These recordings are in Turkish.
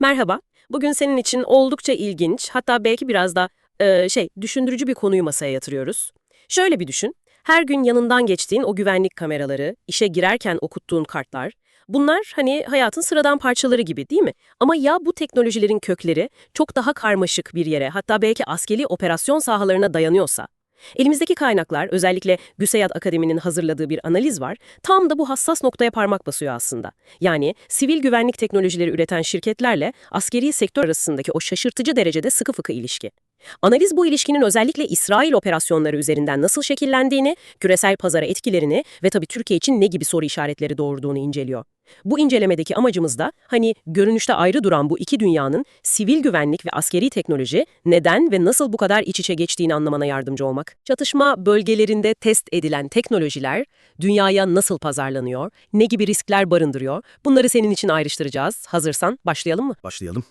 Merhaba. Bugün senin için oldukça ilginç, hatta belki biraz da e, şey, düşündürücü bir konuyu masaya yatırıyoruz. Şöyle bir düşün. Her gün yanından geçtiğin o güvenlik kameraları, işe girerken okuttuğun kartlar, bunlar hani hayatın sıradan parçaları gibi değil mi? Ama ya bu teknolojilerin kökleri çok daha karmaşık bir yere, hatta belki askeri operasyon sahalarına dayanıyorsa? Elimizdeki kaynaklar, özellikle GÜSEYAD Akademi'nin hazırladığı bir analiz var, tam da bu hassas noktaya parmak basıyor aslında. Yani sivil güvenlik teknolojileri üreten şirketlerle askeri sektör arasındaki o şaşırtıcı derecede sıkı fıkı ilişki. Analiz bu ilişkinin özellikle İsrail operasyonları üzerinden nasıl şekillendiğini, küresel pazara etkilerini ve tabii Türkiye için ne gibi soru işaretleri doğurduğunu inceliyor. Bu incelemedeki amacımız da hani görünüşte ayrı duran bu iki dünyanın sivil güvenlik ve askeri teknoloji neden ve nasıl bu kadar iç içe geçtiğini anlamana yardımcı olmak. Çatışma bölgelerinde test edilen teknolojiler dünyaya nasıl pazarlanıyor, ne gibi riskler barındırıyor bunları senin için ayrıştıracağız. Hazırsan başlayalım mı? Başlayalım.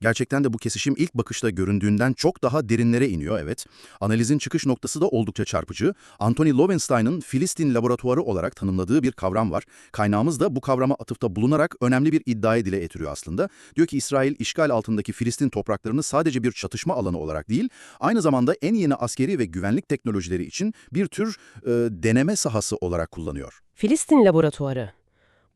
Gerçekten de bu kesişim ilk bakışta göründüğünden çok daha derinlere iniyor evet. Analizin çıkış noktası da oldukça çarpıcı. Anthony Lowenstein'ın Filistin laboratuvarı olarak tanımladığı bir kavram var. Kaynağımız da bu kavrama atıfta bulunarak önemli bir iddiayı dile getiriyor aslında. Diyor ki İsrail işgal altındaki Filistin topraklarını sadece bir çatışma alanı olarak değil, aynı zamanda en yeni askeri ve güvenlik teknolojileri için bir tür e, deneme sahası olarak kullanıyor. Filistin laboratuvarı.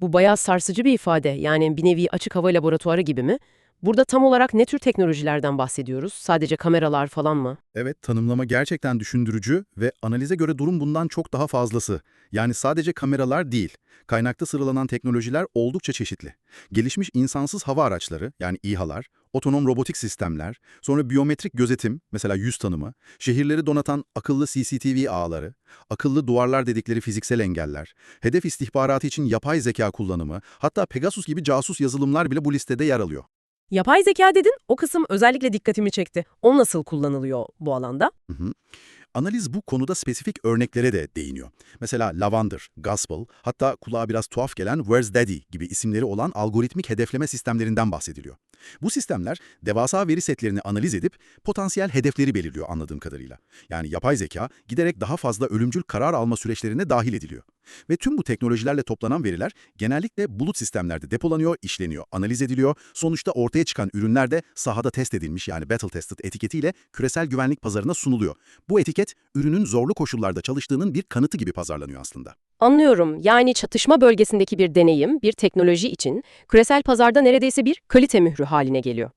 Bu bayağı sarsıcı bir ifade. Yani bir nevi açık hava laboratuvarı gibi mi? Burada tam olarak ne tür teknolojilerden bahsediyoruz? Sadece kameralar falan mı? Evet, tanımlama gerçekten düşündürücü ve analize göre durum bundan çok daha fazlası. Yani sadece kameralar değil, kaynakta sıralanan teknolojiler oldukça çeşitli. Gelişmiş insansız hava araçları, yani İHA'lar, otonom robotik sistemler, sonra biyometrik gözetim, mesela yüz tanımı, şehirleri donatan akıllı CCTV ağları, akıllı duvarlar dedikleri fiziksel engeller, hedef istihbaratı için yapay zeka kullanımı, hatta Pegasus gibi casus yazılımlar bile bu listede yer alıyor. Yapay zeka dedin, o kısım özellikle dikkatimi çekti. O nasıl kullanılıyor bu alanda? Hı hı. Analiz bu konuda spesifik örneklere de değiniyor. Mesela Lavander, Gospel, hatta kulağa biraz tuhaf gelen Where's Daddy gibi isimleri olan algoritmik hedefleme sistemlerinden bahsediliyor. Bu sistemler devasa veri setlerini analiz edip potansiyel hedefleri belirliyor anladığım kadarıyla. Yani yapay zeka giderek daha fazla ölümcül karar alma süreçlerine dahil ediliyor. Ve tüm bu teknolojilerle toplanan veriler genellikle bulut sistemlerde depolanıyor, işleniyor, analiz ediliyor. Sonuçta ortaya çıkan ürünler de sahada test edilmiş yani battle tested etiketiyle küresel güvenlik pazarına sunuluyor. Bu etiket ürünün zorlu koşullarda çalıştığının bir kanıtı gibi pazarlanıyor aslında. Anlıyorum. Yani çatışma bölgesindeki bir deneyim, bir teknoloji için küresel pazarda neredeyse bir kalite mührü haline geliyor.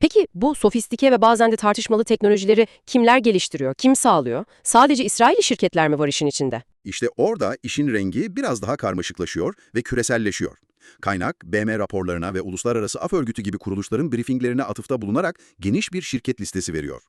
Peki bu sofistike ve bazen de tartışmalı teknolojileri kimler geliştiriyor, kim sağlıyor? Sadece İsraili şirketler mi var işin içinde? İşte orada işin rengi biraz daha karmaşıklaşıyor ve küreselleşiyor. Kaynak, BM raporlarına ve Uluslararası Af Örgütü gibi kuruluşların briefinglerine atıfta bulunarak geniş bir şirket listesi veriyor.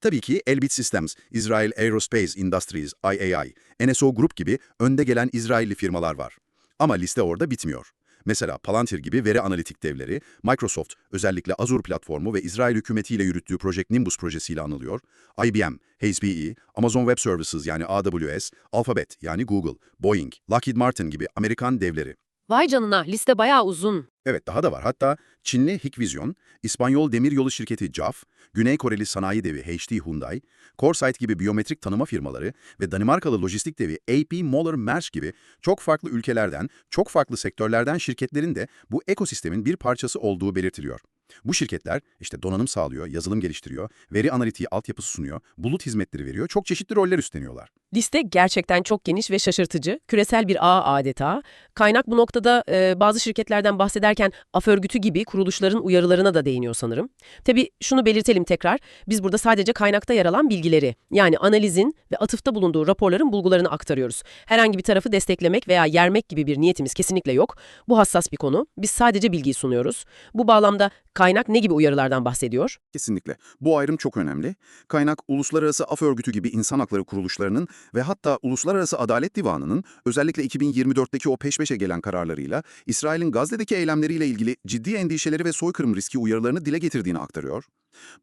Tabii ki Elbit Systems, Israel Aerospace Industries, IAI, NSO Group gibi önde gelen İsrailli firmalar var. Ama liste orada bitmiyor. Mesela Palantir gibi veri analitik devleri, Microsoft, özellikle Azure platformu ve İsrail hükümetiyle yürüttüğü Project Nimbus projesiyle anılıyor, IBM, HPE, Amazon Web Services yani AWS, Alphabet yani Google, Boeing, Lockheed Martin gibi Amerikan devleri. Vay canına, liste bayağı uzun. Evet daha da var. Hatta Çinli Hikvision, İspanyol demiryolu şirketi JAF, Güney Koreli sanayi devi HD Hyundai, CoreSight gibi biyometrik tanıma firmaları ve Danimarkalı lojistik devi AP Moller Maersk gibi çok farklı ülkelerden, çok farklı sektörlerden şirketlerin de bu ekosistemin bir parçası olduğu belirtiliyor. Bu şirketler işte donanım sağlıyor, yazılım geliştiriyor, veri analitiği altyapısı sunuyor, bulut hizmetleri veriyor, çok çeşitli roller üstleniyorlar. Liste gerçekten çok geniş ve şaşırtıcı. Küresel bir ağ adeta. Kaynak bu noktada e, bazı şirketlerden bahsederken af örgütü gibi kuruluşların uyarılarına da değiniyor sanırım. Tabii şunu belirtelim tekrar. Biz burada sadece kaynakta yer alan bilgileri, yani analizin ve atıfta bulunduğu raporların bulgularını aktarıyoruz. Herhangi bir tarafı desteklemek veya yermek gibi bir niyetimiz kesinlikle yok. Bu hassas bir konu. Biz sadece bilgiyi sunuyoruz. Bu bağlamda kaynak ne gibi uyarılardan bahsediyor? Kesinlikle. Bu ayrım çok önemli. Kaynak, Uluslararası Af Örgütü gibi insan hakları kuruluşlarının ve hatta Uluslararası Adalet Divanı'nın özellikle 2024'teki o peş peşe gelen kararlarıyla İsrail'in Gazze'deki eylemleriyle ilgili ciddi endişeleri ve soykırım riski uyarılarını dile getirdiğini aktarıyor.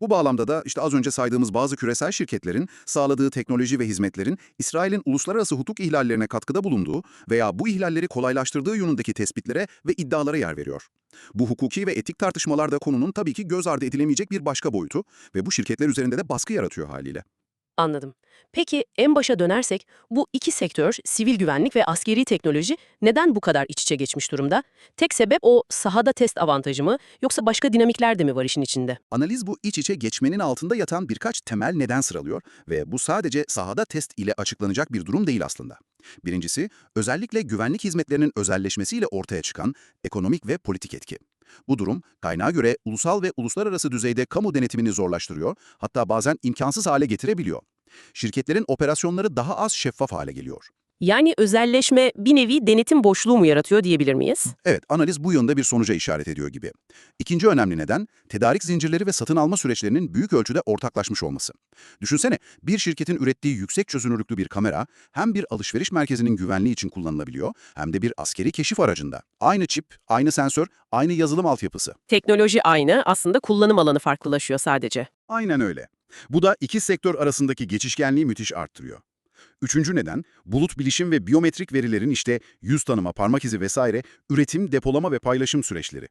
Bu bağlamda da işte az önce saydığımız bazı küresel şirketlerin sağladığı teknoloji ve hizmetlerin İsrail'in uluslararası hukuk ihlallerine katkıda bulunduğu veya bu ihlalleri kolaylaştırdığı yönündeki tespitlere ve iddialara yer veriyor. Bu hukuki ve etik tartışmalarda konunun tabii ki göz ardı edilemeyecek bir başka boyutu ve bu şirketler üzerinde de baskı yaratıyor haliyle. Anladım. Peki en başa dönersek bu iki sektör, sivil güvenlik ve askeri teknoloji neden bu kadar iç içe geçmiş durumda? Tek sebep o sahada test avantajı mı yoksa başka dinamikler de mi var işin içinde? Analiz bu iç içe geçmenin altında yatan birkaç temel neden sıralıyor ve bu sadece sahada test ile açıklanacak bir durum değil aslında. Birincisi, özellikle güvenlik hizmetlerinin özelleşmesiyle ortaya çıkan ekonomik ve politik etki. Bu durum, kaynağa göre ulusal ve uluslararası düzeyde kamu denetimini zorlaştırıyor, hatta bazen imkansız hale getirebiliyor. Şirketlerin operasyonları daha az şeffaf hale geliyor. Yani özelleşme bir nevi denetim boşluğu mu yaratıyor diyebilir miyiz? Evet, analiz bu yönde bir sonuca işaret ediyor gibi. İkinci önemli neden, tedarik zincirleri ve satın alma süreçlerinin büyük ölçüde ortaklaşmış olması. Düşünsene, bir şirketin ürettiği yüksek çözünürlüklü bir kamera hem bir alışveriş merkezinin güvenliği için kullanılabiliyor hem de bir askeri keşif aracında. Aynı çip, aynı sensör, aynı yazılım altyapısı. Teknoloji aynı, aslında kullanım alanı farklılaşıyor sadece. Aynen öyle. Bu da iki sektör arasındaki geçişkenliği müthiş arttırıyor. Üçüncü neden, bulut bilişim ve biyometrik verilerin işte yüz tanıma, parmak izi vesaire üretim, depolama ve paylaşım süreçleri.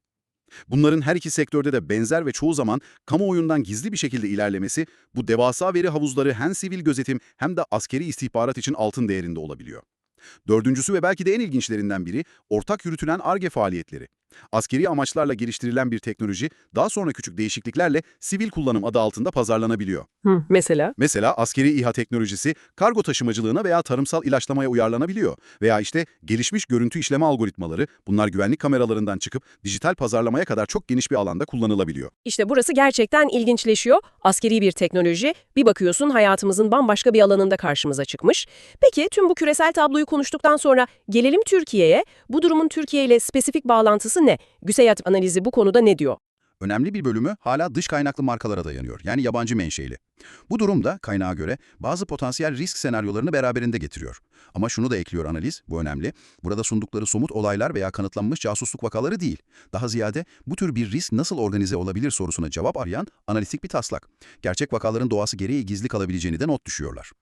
Bunların her iki sektörde de benzer ve çoğu zaman kamuoyundan gizli bir şekilde ilerlemesi bu devasa veri havuzları hem sivil gözetim hem de askeri istihbarat için altın değerinde olabiliyor. Dördüncüsü ve belki de en ilginçlerinden biri ortak yürütülen ARGE faaliyetleri. Askeri amaçlarla geliştirilen bir teknoloji daha sonra küçük değişikliklerle sivil kullanım adı altında pazarlanabiliyor. Hı, mesela? Mesela askeri İHA teknolojisi kargo taşımacılığına veya tarımsal ilaçlamaya uyarlanabiliyor. Veya işte gelişmiş görüntü işleme algoritmaları bunlar güvenlik kameralarından çıkıp dijital pazarlamaya kadar çok geniş bir alanda kullanılabiliyor. İşte burası gerçekten ilginçleşiyor. Askeri bir teknoloji, bir bakıyorsun hayatımızın bambaşka bir alanında karşımıza çıkmış. Peki tüm bu küresel tabloyu konuştuktan sonra gelelim Türkiye'ye. Bu durumun Türkiye ile spesifik bağlantısı ne? GÜSEYAT analizi bu konuda ne diyor? Önemli bir bölümü hala dış kaynaklı markalara dayanıyor. Yani yabancı menşeli. Bu durum da kaynağa göre bazı potansiyel risk senaryolarını beraberinde getiriyor. Ama şunu da ekliyor analiz, bu önemli. Burada sundukları somut olaylar veya kanıtlanmış casusluk vakaları değil. Daha ziyade bu tür bir risk nasıl organize olabilir sorusuna cevap arayan analitik bir taslak. Gerçek vakaların doğası gereği gizli kalabileceğini de not düşüyorlar.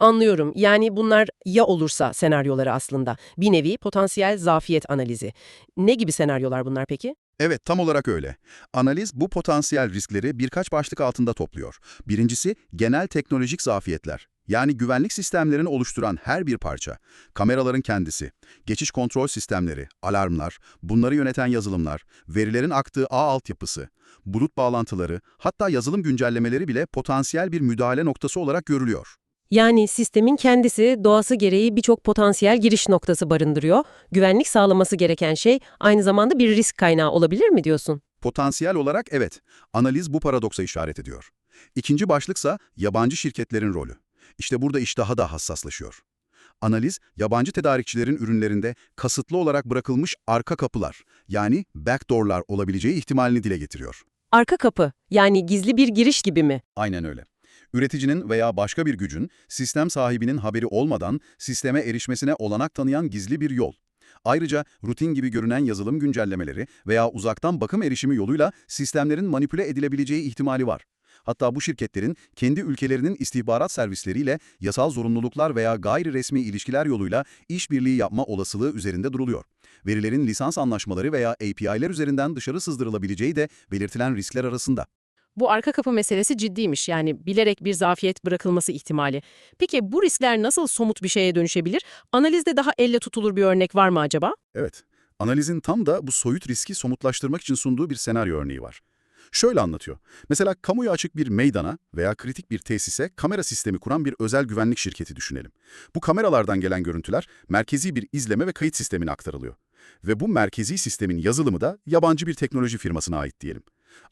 Anlıyorum. Yani bunlar ya olursa senaryoları aslında. Bir nevi potansiyel zafiyet analizi. Ne gibi senaryolar bunlar peki? Evet, tam olarak öyle. Analiz bu potansiyel riskleri birkaç başlık altında topluyor. Birincisi, genel teknolojik zafiyetler. Yani güvenlik sistemlerini oluşturan her bir parça, kameraların kendisi, geçiş kontrol sistemleri, alarmlar, bunları yöneten yazılımlar, verilerin aktığı ağ altyapısı, bulut bağlantıları, hatta yazılım güncellemeleri bile potansiyel bir müdahale noktası olarak görülüyor. Yani sistemin kendisi doğası gereği birçok potansiyel giriş noktası barındırıyor. Güvenlik sağlaması gereken şey aynı zamanda bir risk kaynağı olabilir mi diyorsun? Potansiyel olarak evet, analiz bu paradoksa işaret ediyor. İkinci başlıksa yabancı şirketlerin rolü. İşte burada iş daha da hassaslaşıyor. Analiz, yabancı tedarikçilerin ürünlerinde kasıtlı olarak bırakılmış arka kapılar, yani backdoor'lar olabileceği ihtimalini dile getiriyor. Arka kapı, yani gizli bir giriş gibi mi? Aynen öyle. Üreticinin veya başka bir gücün, sistem sahibinin haberi olmadan sisteme erişmesine olanak tanıyan gizli bir yol. Ayrıca rutin gibi görünen yazılım güncellemeleri veya uzaktan bakım erişimi yoluyla sistemlerin manipüle edilebileceği ihtimali var. Hatta bu şirketlerin kendi ülkelerinin istihbarat servisleriyle yasal zorunluluklar veya gayri resmi ilişkiler yoluyla işbirliği yapma olasılığı üzerinde duruluyor. Verilerin lisans anlaşmaları veya API'ler üzerinden dışarı sızdırılabileceği de belirtilen riskler arasında. Bu arka kapı meselesi ciddiymiş yani bilerek bir zafiyet bırakılması ihtimali. Peki bu riskler nasıl somut bir şeye dönüşebilir? Analizde daha elle tutulur bir örnek var mı acaba? Evet, analizin tam da bu soyut riski somutlaştırmak için sunduğu bir senaryo örneği var. Şöyle anlatıyor. Mesela kamuya açık bir meydana veya kritik bir tesise kamera sistemi kuran bir özel güvenlik şirketi düşünelim. Bu kameralardan gelen görüntüler merkezi bir izleme ve kayıt sistemine aktarılıyor. Ve bu merkezi sistemin yazılımı da yabancı bir teknoloji firmasına ait diyelim.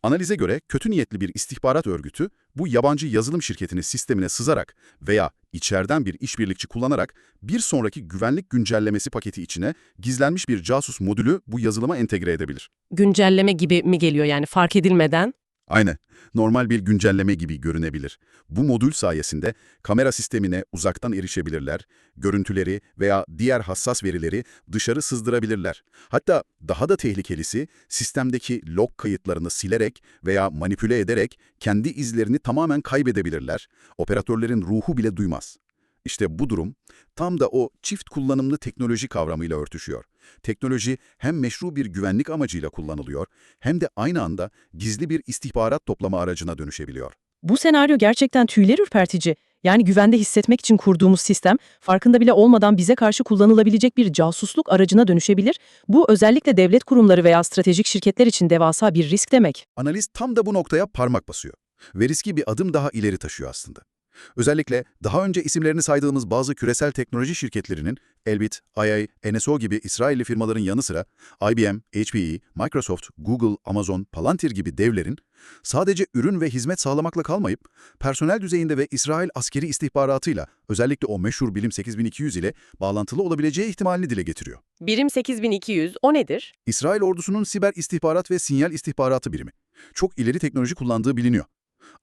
Analize göre kötü niyetli bir istihbarat örgütü bu yabancı yazılım şirketinin sistemine sızarak veya içeriden bir işbirlikçi kullanarak bir sonraki güvenlik güncellemesi paketi içine gizlenmiş bir casus modülü bu yazılıma entegre edebilir. Güncelleme gibi mi geliyor yani fark edilmeden? Aynen. Normal bir güncelleme gibi görünebilir. Bu modül sayesinde kamera sistemine uzaktan erişebilirler, görüntüleri veya diğer hassas verileri dışarı sızdırabilirler. Hatta daha da tehlikelisi sistemdeki log kayıtlarını silerek veya manipüle ederek kendi izlerini tamamen kaybedebilirler. Operatörlerin ruhu bile duymaz. İşte bu durum tam da o çift kullanımlı teknoloji kavramıyla örtüşüyor. Teknoloji hem meşru bir güvenlik amacıyla kullanılıyor hem de aynı anda gizli bir istihbarat toplama aracına dönüşebiliyor. Bu senaryo gerçekten tüyler ürpertici. Yani güvende hissetmek için kurduğumuz sistem farkında bile olmadan bize karşı kullanılabilecek bir casusluk aracına dönüşebilir. Bu özellikle devlet kurumları veya stratejik şirketler için devasa bir risk demek. Analiz tam da bu noktaya parmak basıyor ve riski bir adım daha ileri taşıyor aslında. Özellikle daha önce isimlerini saydığımız bazı küresel teknoloji şirketlerinin Elbit, IA, NSO gibi İsrailli firmaların yanı sıra IBM, HPE, Microsoft, Google, Amazon, Palantir gibi devlerin sadece ürün ve hizmet sağlamakla kalmayıp personel düzeyinde ve İsrail askeri istihbaratıyla özellikle o meşhur bilim 8200 ile bağlantılı olabileceği ihtimalini dile getiriyor. Birim 8200 o nedir? İsrail ordusunun siber istihbarat ve sinyal istihbaratı birimi. Çok ileri teknoloji kullandığı biliniyor.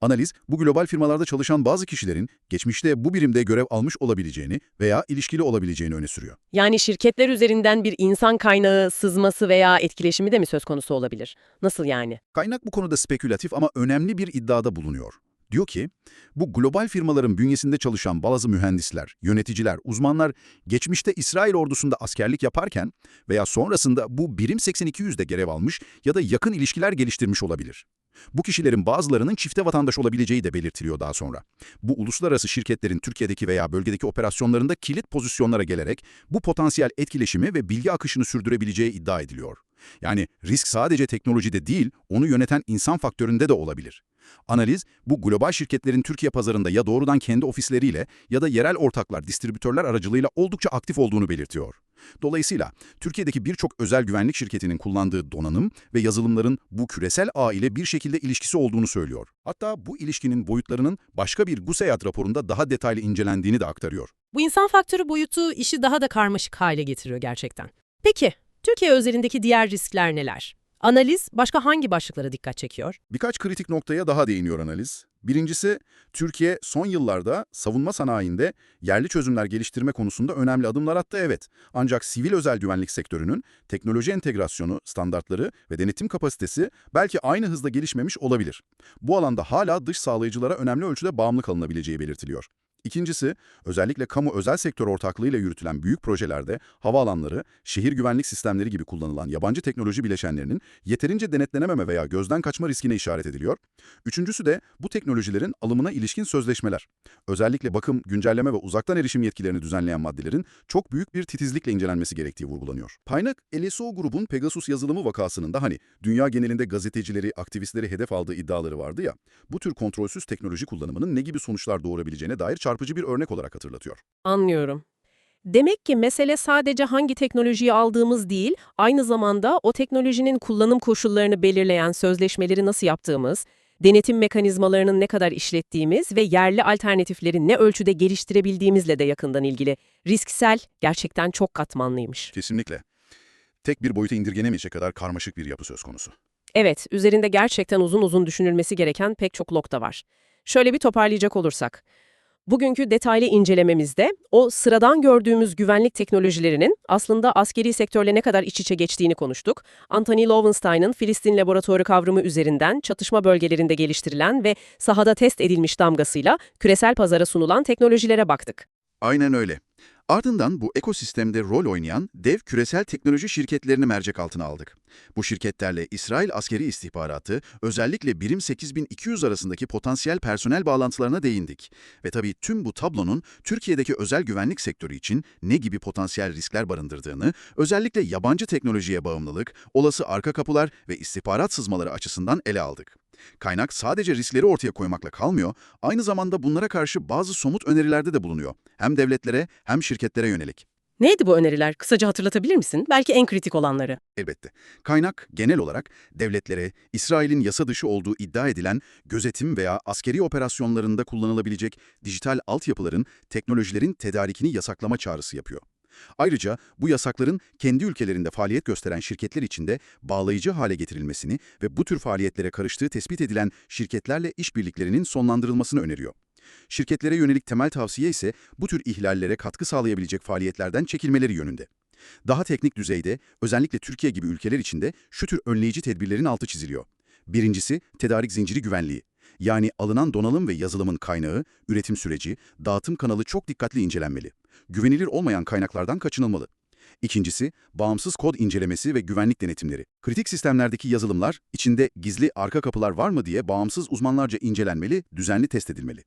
Analiz, bu global firmalarda çalışan bazı kişilerin geçmişte bu birimde görev almış olabileceğini veya ilişkili olabileceğini öne sürüyor. Yani şirketler üzerinden bir insan kaynağı sızması veya etkileşimi de mi söz konusu olabilir? Nasıl yani? Kaynak bu konuda spekülatif ama önemli bir iddiada bulunuyor. Diyor ki, bu global firmaların bünyesinde çalışan bazı mühendisler, yöneticiler, uzmanlar geçmişte İsrail ordusunda askerlik yaparken veya sonrasında bu birim 8200'de görev almış ya da yakın ilişkiler geliştirmiş olabilir. Bu kişilerin bazılarının çifte vatandaş olabileceği de belirtiliyor daha sonra. Bu uluslararası şirketlerin Türkiye'deki veya bölgedeki operasyonlarında kilit pozisyonlara gelerek bu potansiyel etkileşimi ve bilgi akışını sürdürebileceği iddia ediliyor. Yani risk sadece teknolojide değil, onu yöneten insan faktöründe de olabilir. Analiz, bu global şirketlerin Türkiye pazarında ya doğrudan kendi ofisleriyle ya da yerel ortaklar, distribütörler aracılığıyla oldukça aktif olduğunu belirtiyor. Dolayısıyla Türkiye'deki birçok özel güvenlik şirketinin kullandığı donanım ve yazılımların bu küresel ağ ile bir şekilde ilişkisi olduğunu söylüyor. Hatta bu ilişkinin boyutlarının başka bir GUSEAD raporunda daha detaylı incelendiğini de aktarıyor. Bu insan faktörü boyutu işi daha da karmaşık hale getiriyor gerçekten. Peki, Türkiye özelindeki diğer riskler neler? Analiz başka hangi başlıklara dikkat çekiyor? Birkaç kritik noktaya daha değiniyor analiz. Birincisi, Türkiye son yıllarda savunma sanayinde yerli çözümler geliştirme konusunda önemli adımlar attı evet. Ancak sivil özel güvenlik sektörünün teknoloji entegrasyonu, standartları ve denetim kapasitesi belki aynı hızda gelişmemiş olabilir. Bu alanda hala dış sağlayıcılara önemli ölçüde bağımlı kalınabileceği belirtiliyor. İkincisi, özellikle kamu özel sektör ortaklığıyla yürütülen büyük projelerde havaalanları, şehir güvenlik sistemleri gibi kullanılan yabancı teknoloji bileşenlerinin yeterince denetlenememe veya gözden kaçma riskine işaret ediliyor. Üçüncüsü de bu teknolojilerin alımına ilişkin sözleşmeler. Özellikle bakım, güncelleme ve uzaktan erişim yetkilerini düzenleyen maddelerin çok büyük bir titizlikle incelenmesi gerektiği vurgulanıyor. Kaynak, LSO grubun Pegasus yazılımı vakasının da hani dünya genelinde gazetecileri, aktivistleri hedef aldığı iddiaları vardı ya, bu tür kontrolsüz teknoloji kullanımının ne gibi sonuçlar doğurabileceğine dair çarpıcı bir örnek olarak hatırlatıyor. Anlıyorum. Demek ki mesele sadece hangi teknolojiyi aldığımız değil, aynı zamanda o teknolojinin kullanım koşullarını belirleyen sözleşmeleri nasıl yaptığımız, denetim mekanizmalarının ne kadar işlettiğimiz ve yerli alternatifleri ne ölçüde geliştirebildiğimizle de yakından ilgili. Risksel, gerçekten çok katmanlıymış. Kesinlikle. Tek bir boyuta indirgenemeyecek kadar karmaşık bir yapı söz konusu. Evet, üzerinde gerçekten uzun uzun düşünülmesi gereken pek çok nokta var. Şöyle bir toparlayacak olursak. Bugünkü detaylı incelememizde o sıradan gördüğümüz güvenlik teknolojilerinin aslında askeri sektörle ne kadar iç içe geçtiğini konuştuk. Anthony Lowenstein'ın Filistin laboratuvarı kavramı üzerinden çatışma bölgelerinde geliştirilen ve sahada test edilmiş damgasıyla küresel pazara sunulan teknolojilere baktık. Aynen öyle. Ardından bu ekosistemde rol oynayan dev küresel teknoloji şirketlerini mercek altına aldık. Bu şirketlerle İsrail askeri istihbaratı, özellikle birim 8200 arasındaki potansiyel personel bağlantılarına değindik. Ve tabii tüm bu tablonun Türkiye'deki özel güvenlik sektörü için ne gibi potansiyel riskler barındırdığını, özellikle yabancı teknolojiye bağımlılık, olası arka kapılar ve istihbarat sızmaları açısından ele aldık. Kaynak sadece riskleri ortaya koymakla kalmıyor, aynı zamanda bunlara karşı bazı somut önerilerde de bulunuyor. Hem devletlere hem şirketlere yönelik. Neydi bu öneriler? Kısaca hatırlatabilir misin? Belki en kritik olanları. Elbette. Kaynak genel olarak devletlere İsrail'in yasa dışı olduğu iddia edilen gözetim veya askeri operasyonlarında kullanılabilecek dijital altyapıların, teknolojilerin tedarikini yasaklama çağrısı yapıyor. Ayrıca bu yasakların kendi ülkelerinde faaliyet gösteren şirketler için de bağlayıcı hale getirilmesini ve bu tür faaliyetlere karıştığı tespit edilen şirketlerle işbirliklerinin sonlandırılmasını öneriyor. Şirketlere yönelik temel tavsiye ise bu tür ihlallere katkı sağlayabilecek faaliyetlerden çekilmeleri yönünde. Daha teknik düzeyde, özellikle Türkiye gibi ülkeler içinde şu tür önleyici tedbirlerin altı çiziliyor. Birincisi, tedarik zinciri güvenliği. Yani alınan donanım ve yazılımın kaynağı, üretim süreci, dağıtım kanalı çok dikkatli incelenmeli. Güvenilir olmayan kaynaklardan kaçınılmalı. İkincisi, bağımsız kod incelemesi ve güvenlik denetimleri. Kritik sistemlerdeki yazılımlar, içinde gizli arka kapılar var mı diye bağımsız uzmanlarca incelenmeli, düzenli test edilmeli.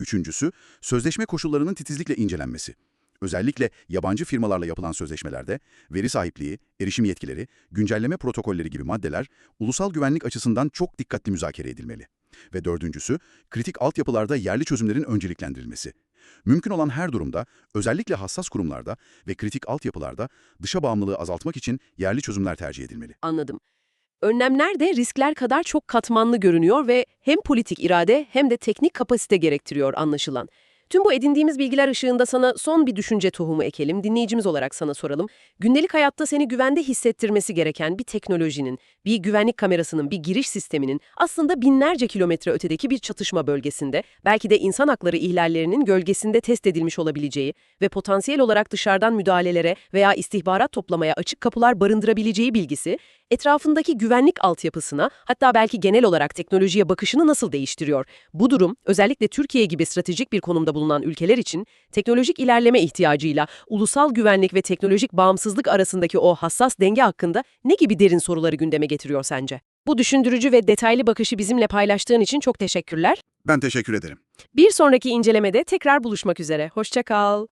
Üçüncüsü, sözleşme koşullarının titizlikle incelenmesi. Özellikle yabancı firmalarla yapılan sözleşmelerde veri sahipliği, erişim yetkileri, güncelleme protokolleri gibi maddeler ulusal güvenlik açısından çok dikkatli müzakere edilmeli. Ve dördüncüsü, kritik altyapılarda yerli çözümlerin önceliklendirilmesi. Mümkün olan her durumda, özellikle hassas kurumlarda ve kritik altyapılarda dışa bağımlılığı azaltmak için yerli çözümler tercih edilmeli. Anladım. Önlemler de riskler kadar çok katmanlı görünüyor ve hem politik irade hem de teknik kapasite gerektiriyor anlaşılan. Tüm bu edindiğimiz bilgiler ışığında sana son bir düşünce tohumu ekelim, dinleyicimiz olarak sana soralım. Gündelik hayatta seni güvende hissettirmesi gereken bir teknolojinin, bir güvenlik kamerasının, bir giriş sisteminin aslında binlerce kilometre ötedeki bir çatışma bölgesinde, belki de insan hakları ihlallerinin gölgesinde test edilmiş olabileceği ve potansiyel olarak dışarıdan müdahalelere veya istihbarat toplamaya açık kapılar barındırabileceği bilgisi, etrafındaki güvenlik altyapısına hatta belki genel olarak teknolojiye bakışını nasıl değiştiriyor? Bu durum özellikle Türkiye gibi stratejik bir konumda bulunan ülkeler için teknolojik ilerleme ihtiyacıyla ulusal güvenlik ve teknolojik bağımsızlık arasındaki o hassas denge hakkında ne gibi derin soruları gündeme getiriyor sence? Bu düşündürücü ve detaylı bakışı bizimle paylaştığın için çok teşekkürler. Ben teşekkür ederim. Bir sonraki incelemede tekrar buluşmak üzere. Hoşça kal.